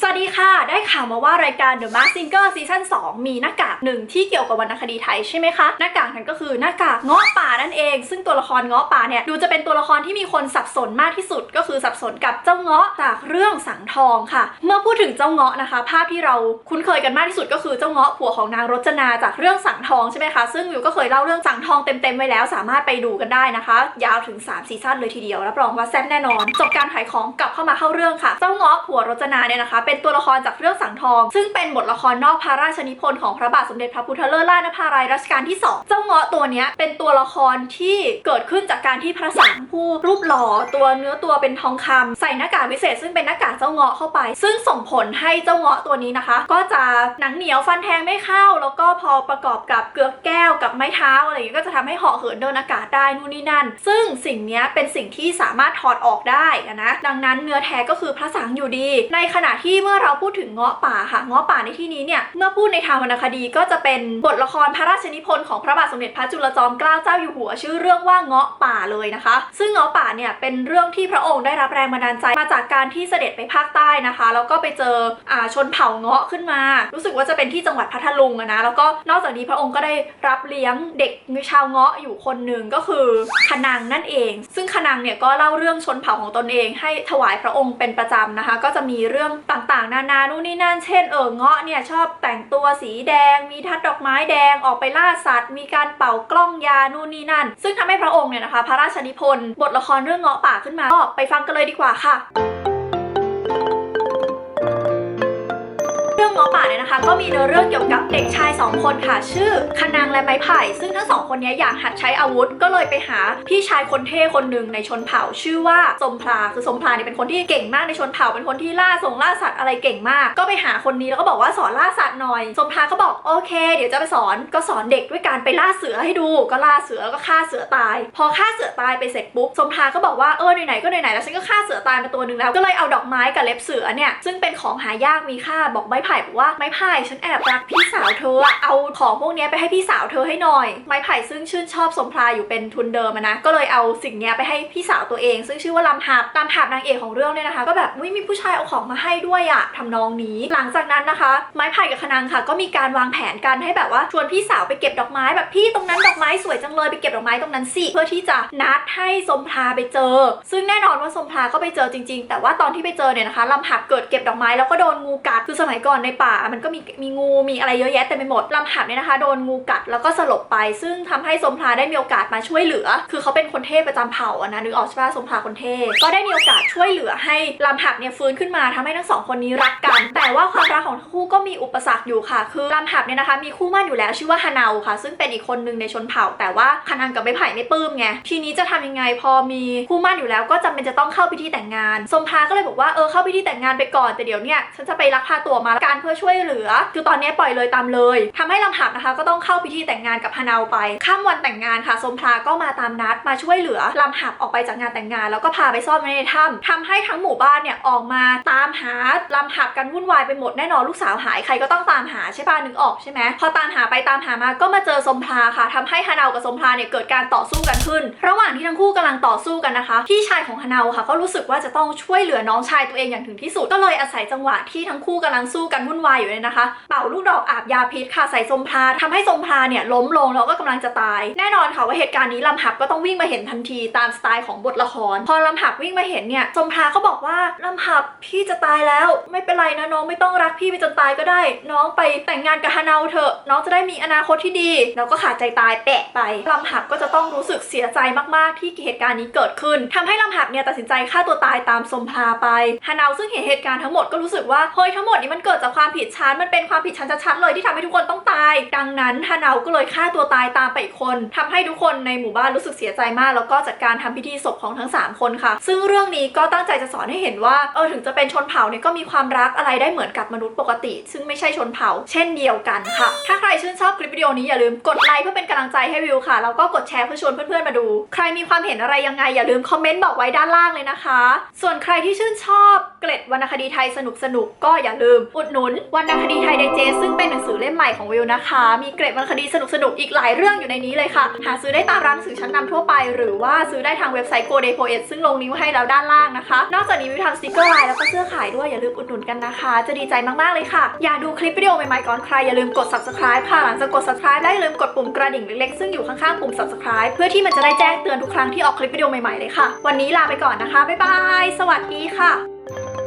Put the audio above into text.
สวัสดีค่ะ ได้ข่าวมาว่ารายการ The Mask Singer ซีซั่น2 มีหน้ากากหนึ่งที่เกี่ยวกับวรรณคดีไทยใช่ไหมคะ หน้ากากนั้นก็คือหน้ากากเงาะป่านั่นเอง ซึ่งตัวละครเงาะป่าเนี่ยดูจะเป็นตัวละครที่มีคนสับสนมากที่สุด ก็คือสับสนกับเจ้าเงาะจากเรื่องสังทองค่ะ เมื่อพูดถึงเจ้าเงาะนะคะ ภาพที่เราคุ้นเคยกันมากที่สุดก็คือเจ้าเงาะผัวของนางรจนาจากเรื่องสังทองใช่ไหมคะ ซึ่งวิวก็เคยเล่าเรื่องสังทองเต็มๆไว้แล้ว สามารถไปดูกันได้นะคะ ยาวถึง3ซีซั่นเลยทีเดียวรับรองว่าแซ่บแน่นอน จบการขายของกลับเข้ามาเข้าเรื่องค่ะ เจ้าเงาะผัวรจนาเนี่ยนะคะเป็นตัวละครจากเรื่องสังทอง ซึ่งเป็นบทละครนอกพระราชนิพนธ์ของพระบาทสมเด็จพระพุทธเลิศล่านภาลัยรัชกาลที่ 2 เจ้าเงาะตัวนี้เป็นตัวละครที่เกิดขึ้นจากการที่พระสังผู้รูปหล่อตัวเนื้อตัวเป็นทองคำใส่หน้ากากวิเศษ ซึ่งเป็นหน้ากากเจ้าเงาะเข้าไป ซึ่งส่งผลให้เจ้าเงาะตัวนี้นะคะ ก็จะหนังเหนียวฟันแทงไม่เข้า แล้วก็พอประกอบกับเกลือแกับไม้เท้าอะไรอย่างเงี้ยก็จะทำให้เหาะเหินเดินอากาศได้นู่นนี่นั่น ซึ่งสิ่งนี้เป็นสิ่งที่สามารถถอดออกได้อะนะดังนั้นเนื้อแท้ก็คือพระสังอยู่ดี ในขณะที่เมื่อเราพูดถึงเงาะป่าค่ะเงาะป่าในที่นี้เนี่ยเมื่อพูดในทางวรรณคดีก็จะเป็นบทละครพระราชนิพนธ์ของพระบาทสมเด็จพระจุลจอมเกล้าเจ้าอยู่หัวชื่อเรื่องว่าเงาะป่าเลยนะคะ ซึ่งเงาะป่าเนี่ยเป็นเรื่องที่พระองค์ได้รับแรงบันดาลใจมาจากการที่เสด็จไปภาคใต้นะคะ แล้วก็ไปเจออ่าชนเผ่าเงาะขึ้นมา รู้สึกว่าจะเป็นที่จังหวัดพัทลุงนะแล้วก็นอกจากนี้พระองค์ก็ได้รับเลี้ยงเด็กชาวเงาะอยู่คนหนึ่งก็คือขนังนั่นเอง ซึ่งขนังเนี่ยก็เล่าเรื่องชนเผ่าของตนเอง ให้ถวายพระองค์เป็นประจำนะคะ ก็จะมีเรื่องต่างๆ นานานู่นนี่นั่นเช่นเออเงาะเนี่ยชอบแต่งตัวสีแดง มีทัดดอกไม้แดงออกไปล่าสัตว์ มีการเป่ากล้องยานู่นนี่นั่น ซึ่งทำให้พระองค์เนี่ยนะคะ พระราชนิพนธ์บทละครเรื่องเงาะป่าขึ้นมาก็ไปฟังกันเลยดีกว่าค่ะ ป่าเนี่ยนะคะ ก็มีเนื้อเรื่องเกี่ยวกับเด็กชาย 2 คนค่ะ ชื่อคนังและไม้ไผ่ ซึ่งทั้งสองคนนี้อยากหัดใช้อาวุธ ก็เลยไปหาพี่ชายคนเท่คนหนึ่งในชนเผ่า ชื่อว่าสมพลาคือสมพลาเนี่ยเป็นคนที่เก่งมากในชนเผ่า เป็นคนที่ล่าส่งล่าสัตว์อะไรเก่งมาก ก็ไปหาคนนี้แล้วก็บอกว่าสอนล่าสัตว์หน่อย สมพลาก็บอกโอเค เดี๋ยวจะไปสอนก็สอนเด็กด้วยการไปล่าเสือให้ดู ก็ล่าเสือแล้วก็ฆ่าเสือตาย พอฆ่าเสือตายไปเสร็จปุ๊บสมพลาก็บอกว่าเออไหนๆก็ไหนๆแล้วฉันก็ฆ่าเสือตายมาตัวหนึ่งแล้วก็เลยเอาดอกไม้กับเล็บเสือเนี่ยซึ่งเป็นของหายากมีค่าบอกไม้ไผ่บอกว่าไม้ไผ่ฉันแอบรักพี่สาวเธอเอาของพวกนี้ไปให้พี่สาวเธอให้หน่อย ไม้ไผ่ซึ่งชื่นชอบสมพลายอยู่เป็นทุนเดิมนะก็เลยเอาสิ่งนี้ไปให้พี่สาวตัวเอง ซึ่งชื่อว่าลำหับลำหับนางเอกของเรื่องเนี่ยนะคะ ก็แบบมีผู้ชายเอาของมาให้ด้วยอะทำนองนี้ หลังจากนั้นนะคะ ไม้ไผ่กับคณังค่ะ ก็มีการวางแผนกันให้แบบว่าชวนพี่สาวไปเก็บดอกไม้แบบพี่ตรงนั้นดอกไม้สวยจังเลยไปเก็บดอกไม้ตรงนั้นสิเพื่อที่จะนัดให้สมพลาไปเจอ ซึ่งแน่นอนว่าสมพลาก็ไปเจอจริง ๆ แต่ว่าตอนที่ไปเจอเนี่ยนะคะลำหับเกิดเก็บดอกไม้แล้วก็โดนงูกัดคือสมัยก่อนในป่ามันก็มีมีงูมีอะไรเยอะแยะเต็มไปหมดลำหับเนี่ยนะคะ โดนงูกัดแล้วก็สลบไป ซึ่งทำให้สมพลาได้มีโอกาสมาช่วยเหลือ คือเขาเป็นคนเทพประจำเผ่าอะนะนึกออกใช่ปะสมพลาคนเทพก็ได้มีโอกาสช่วยเหลือให้ลำหับเนี่ยฟื้นขึ้นมาทำให้ทั้งสองคนนี้รักกัน แต่ว่าความรักของทั้งคู่ก็ มีอุปสรรคอยู่ค่ะ คือลำหับเนี่ยนะคะ มีคู่มั่นอยู่แล้วชื่อว่าฮานาค่ะ ซึ่งเป็นอีกคนหนึ่งในชนเผ่า แต่ว่าคานังกับไม้ไผ่ไม่ปลื้มไงทีนี้จะทำยังไงพอมีคู่มั่นอยู่แล้วก็จำเป็นจะต้องเข้าพิธีแต่งงานสมพลาก็เลยบอกว่าเออเข้าพิธีแต่งงานไปก่อนแต่เดี๋ยวเนี่ยฉันจะไปลักพาตัวมาการเพื่อช่วยเหลือ คือตอนนี้ปล่อยเลยตามเลยทำให้ลำหับนะคะ ก็ต้องเข้าพิธีแต่งงานกับฮานาวไปข้ามวันแต่งงานค่ะสมพลาก็มาตามนัดมาช่วยเหลือลำหับออกไปจากงานแต่งงาน แล้วก็พาไปซ่อนไว้ในถ้ำทำให้ทั้งหมู่บ้านเนี่ยออกมาตามหาลำหับกันวุ่นวายไปหมดแน่นอนลูกสาวหายใครก็ต้องตามหาใช่ป่ะนึกออกใช่ไหมพอตามหาไปตามหามาก็มาเจอสมพลาค่ะทำให้ฮานาวกับสมพลาเนี่ยเกิดการต่อสู้กันขึ้น ระหว่างที่ทั้งคู่กำลังต่อสู้กันนะคะ พี่ชายของฮานาวค่ะ ก็รู้สึกว่าจะต้องช่วยเหลือน้องชายตัวเองอย่างถึงที่สุด ก็เลยอาศัยจังหวะที่ทั้งคู่กำลังสู้กันวุ่นวายอยู่เนี่ยนะคะ เป่าลูกดอกอาบยาพิษค่ะใส่สมพลาทำให้สมพลาเนี่ยล้มลงแล้วก็กำลังจะตาย แน่นอนค่ะว่าเหตุการณ์นี้ลำหับก็ต้องวิ่งมาเห็นทันทีตามสไตล์ของบทละคร พอลำหับวิ่งมาเห็นเนี่ยสมพลาก็บอกว่าลำหับพี่จะตายแล้ว ไม่เป็นไรนะน้องไม่ต้องรักพี่ไปจนตายก็ได้ น้องไปแต่งงานกับฮานาวเถอะ น้องจะได้มีอนาคตที่ดี แล้วก็ขาดใจตายแปะไปลำหับก็จะต้องรู้สึกเสียใจมากๆ ที่เหตุการณ์นี้เกิดขึ้นทำให้ลำหับเนี่ยตัดสินใจฆ่าตัวตายตามสมพาไปฮานาวซึ่งเห็นเหตุการณ์ทั้งหมดก็รู้สึกว่าเฮ้ยทั้งหมดนี้มันเกิดจากความผิดฉันมันเป็นความผิดฉันชัดๆเลยที่ทำให้ทุกคนต้องตาย ดังนั้นฮานาวก็เลยฆ่าตัวตายตามไปอีกคนทำให้ทุกคนในหมู่บ้านรู้สึกเสียใจมาก แล้วก็จัดการทำพิธีศพของทั้งสามคนค่ะ ซึ่งเรื่องนี้ก็ตั้งใจจะสอนให้เห็นว่าเออถึงจะเป็นชนเผ่าเนี่ยก็มีความรักอะไรได้เหมือนกับมนุษย์ปกติซึ่งไม่ใช่ชนเผ่า เช่นเดียวกันค่ะ ถ้าใครชื่นชอบคลิปวิดีโอนี้อย่าลืมกดไลค์เพื่อเป็นกำลังใจให้วิวค่ะแล้วก็กดแชร์เพื่อชวนเพื่อนๆมาดู ใครมีความเห็นอะไรยังไงอย่าลืมคอมเมนต์บอกไว้ด้านล่างเลยนะคะ ส่วนใครที่ชื่นชอบเกล็ดวรรณคดีไทยสนุกๆก็อย่าลืมอุดหนุนวรรณคดีไทยไดเจซึ่งเป็นหนังสือเล่มใหม่ของวิวนะคะ มีเกร็ดวรรณคดีสนุกๆอีกหลายเรื่องอยู่ในนี้เลยค่ะ หาซื้อได้ตามร้านหนังสือชั้นนำทั่วไป หรือว่าซื้อได้ทางเว็บไซต์ Go Day Poet ซึ่งลงลิงไว้ให้แล้วด้านล่างนะคะ นอกจากนี้วิวทำสติกเกอร์ลายแล้วก็เสื้อขายด้วยอย่าลืมอุดหนุนกันนะคะ จะดีใจมากๆเลยค่ะ อยากดูคลิปวิดีโอใหม่ๆก่อนใครอย่าลืมกด subscribe ค่ะหลังจากกด subscribe แล้อย่าลืมกดปุ่มกระดิ่งเล็กๆซึ่งอยู่ข้างๆปุ่ม subscribe เพื่อที่มันจะได้แจ้งเตือนทุกครั้งที่ออกคลิปวิดีโอใหม่ๆเลยค่ะ วันนี้ลาไปก่อนนะคะบ๊ายบายสวัสดีค่ะ